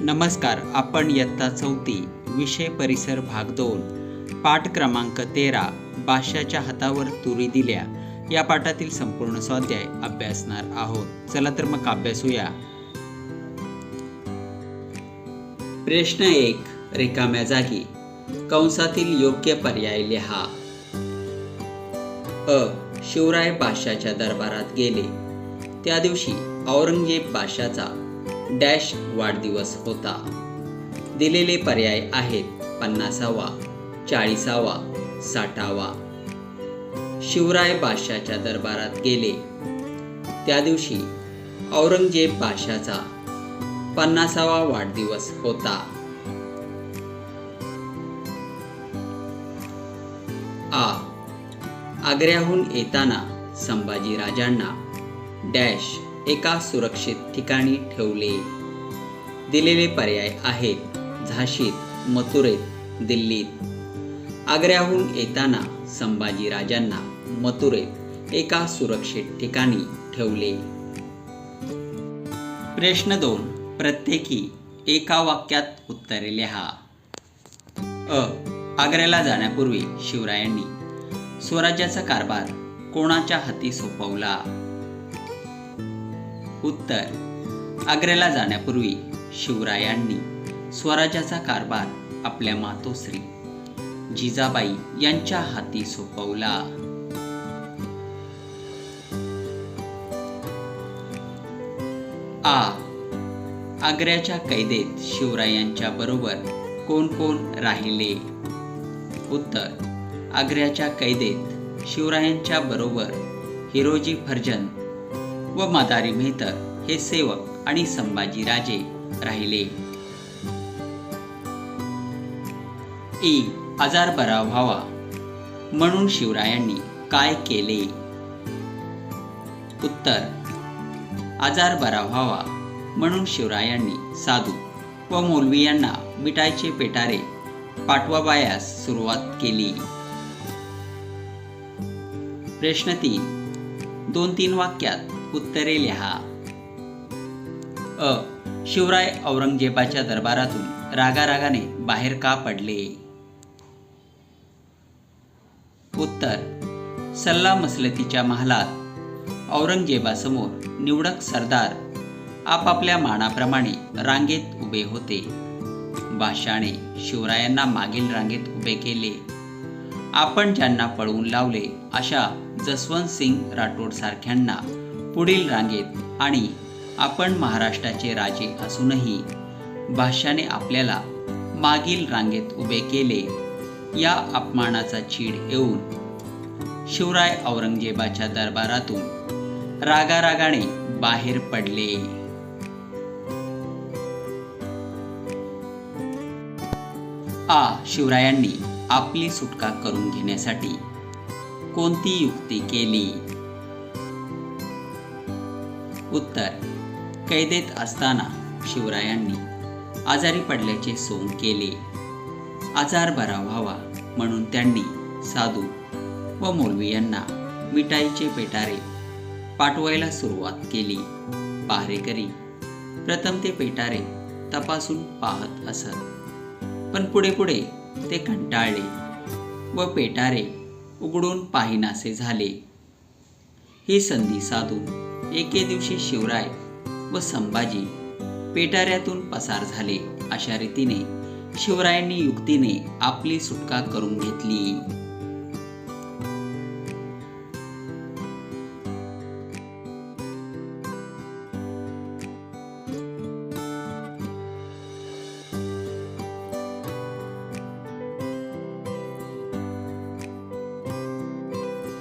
नमस्कार आपण इयत्ता चौथी विषय परिसर भाग दोन पाठ क्रमांक तेरा बादशाच्या हातावर तुरी दिल्या. या पाठातील संपूर्ण स्वाध्याय अभ्यासणार आहोत. चला तर मग अभ्यासूया प्रश्न एक रिकाम्या जागी. कंसातील योग्य पर्याय लिहा. अ शिवराय बादशाच्या दरबारात गेले. त्या दिवशी औरंगजेब बादशाचा डॅश वाढदिवस होता. दिलेले पर्याय आहेत पन्नासावा चाळीसावा साठावा. शिवराय बादशाच्या दरबारात गेले. त्या दिवशी औरंगजेब बादशाचा पन्नासावा वाढदिवस होता. आ. आग्र्याहून येताना संभाजी राजांना डॅश एका सुरक्षित ठिकाणी ठेवले. दिलेले पर्याय आहेत झाशीत मथुरेत दिल्लीत. आग्र्याहून येताना संभाजी राजांना मथुरेत एका सुरक्षित ठिकाणी ठेवले. प्रश्न दोन प्रत्येकी एका वाक्यात उत्तरे लिहा. अ. आग्र्याला जाण्यापूर्वी शिवरायांनी स्वराज्याचा कारभार कोणाच्या हाती सोपवला? उत्तर. आग्र्याला जाण्यापूर्वी शिवरायांनी स्वराज्याचा कारभार आपल्या मातोश्री जिजाबाई यांच्या हाती सोपवला. आ. आग्र्याच्या कैदेत शिवरायांच्या बरोबर कोण कोण राहिले? उत्तर. आग्र्याच्या कैदेत शिवरायांच्या बरोबर हिरोजी फर्जन व मदारी मेहतर हे सेवक आणि संभाजीराजे राहिले. ई आजार बरा व्हावा. म्हणून शिवरायांनी काय केले? उत्तर आजार बरा व्हावा म्हणून शिवरायांनी साधू व मौलवी यांना मिठाईचे पेटारे पाठवाबायास सुरुवात केली. प्रश्न तीन दोन तीन वाक्यात उत्तरे लिहा. अ. शिवराय औरंगजेबाच्या दरबारातून रागारागाने बाहेर का पडले? उत्तर. सल्ला मसलतीच्या महालात औरंगजेबासमोर निवडक सरदार आपापल्या मानाप्रमाणे रांगेत उभे होते. भाषाने शिवरायांना मागील रांगेत उभे केले. आपण ज्यांना पळवून लावले अशा जसवंत सिंग राठोड सारख्यांना पुढील रांगेत आणि आपण महाराष्ट्राचे राजे असूनही भाषाने आपल्याला मागील रांगेत उभे केले. या अपमानाचा चीड येऊन शिवराय औरंगजेबाच्या दरबारातून रागारागाने बाहेर पडले. आ. शिवरायांनी आपली सुटका करून घेण्यासाठी कोणती युक्ती केली? उत्तर. कैदेत असताना शिवरायांनी आजारी पडल्याचे सोंग केले. आजार बरा व्हावा म्हणून त्यांनी साधू व मौलवी यांना मिठाईचे पेटारे पाठवायला सुरुवात केली. पहारेकरी प्रथम ते पेटारे तपासून पाहत असत. पण पुढे पुढे ते कंटाळले व पेटारे उघडून पाहिनासे झाले. ही संधी साधून एके दिवशी शिवराय व संभाजी पेटाऱ्यातून पसार झाले. अशा रीतीने शिवरायांनी युक्तीने आपली सुटका करून घेतली.